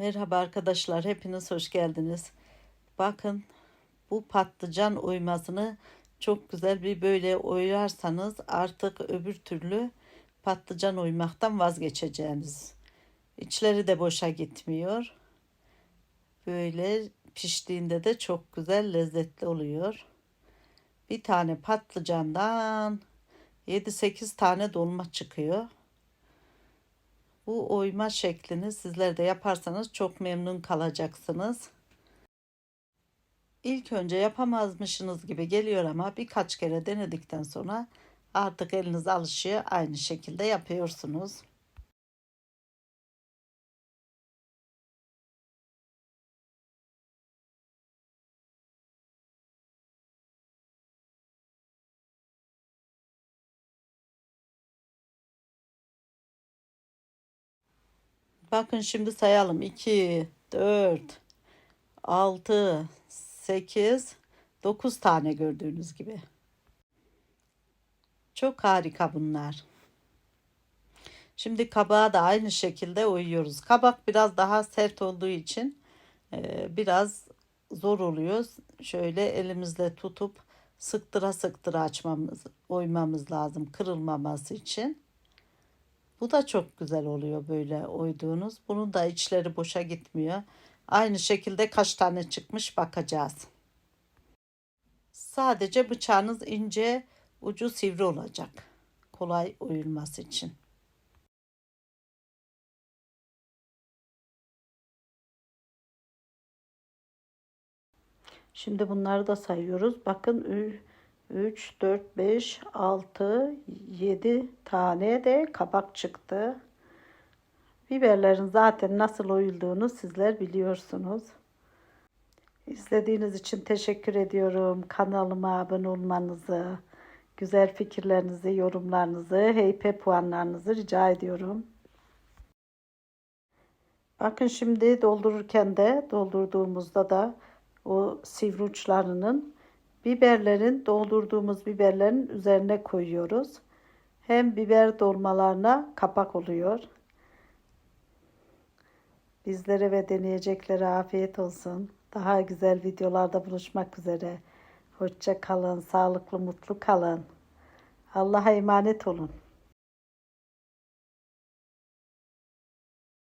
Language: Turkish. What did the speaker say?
Merhaba arkadaşlar, hepiniz hoş geldiniz. Bakın bu patlıcan oymasını çok güzel bir böyle oyarsanız artık öbür türlü patlıcan oymaktan vazgeçeceğiniz. İçleri de boşa gitmiyor. Böyle piştiğinde de çok güzel lezzetli oluyor. Bir tane patlıcandan 7-8 tane dolma çıkıyor. Bu oyma şeklini sizler de yaparsanız çok memnun kalacaksınız. İlk önce yapamazmışsınız gibi geliyor ama birkaç kere denedikten sonra artık eliniz alışıyor. Aynı şekilde yapıyorsunuz. Bakın şimdi sayalım. 2, 4, 6, 8, 9 tane gördüğünüz gibi. Çok harika bunlar. Şimdi kabağı da aynı şekilde oyuyoruz. Kabak biraz daha sert olduğu için e, biraz zor oluyor. Şöyle elimizle tutup sıktıra sıktıra açmamız, oymamız lazım kırılmaması için. Bu da çok güzel oluyor böyle oyduğunuz. Bunun da içleri boşa gitmiyor. Aynı şekilde kaç tane çıkmış bakacağız. Sadece bıçağınız ince, ucu sivri olacak. Kolay oyulması için. Şimdi bunları da sayıyoruz. Bakın 3, 4, 5, 6, 7 tane de kabak çıktı. Biberlerin zaten nasıl oyulduğunu sizler biliyorsunuz. İzlediğiniz için teşekkür ediyorum. Kanalıma abone olmanızı, güzel fikirlerinizi, yorumlarınızı, HP puanlarınızı rica ediyorum. Bakın şimdi doldururken de doldurduğumuzda da o sivri uçlarının biberlerin doldurduğumuz biberlerin üzerine koyuyoruz. Hem biber dolmalarına kapak oluyor. Bizlere ve deneyeceklere afiyet olsun. Daha güzel videolarda buluşmak üzere. Hoşça kalın, sağlıklı, mutlu kalın. Allah'a emanet olun.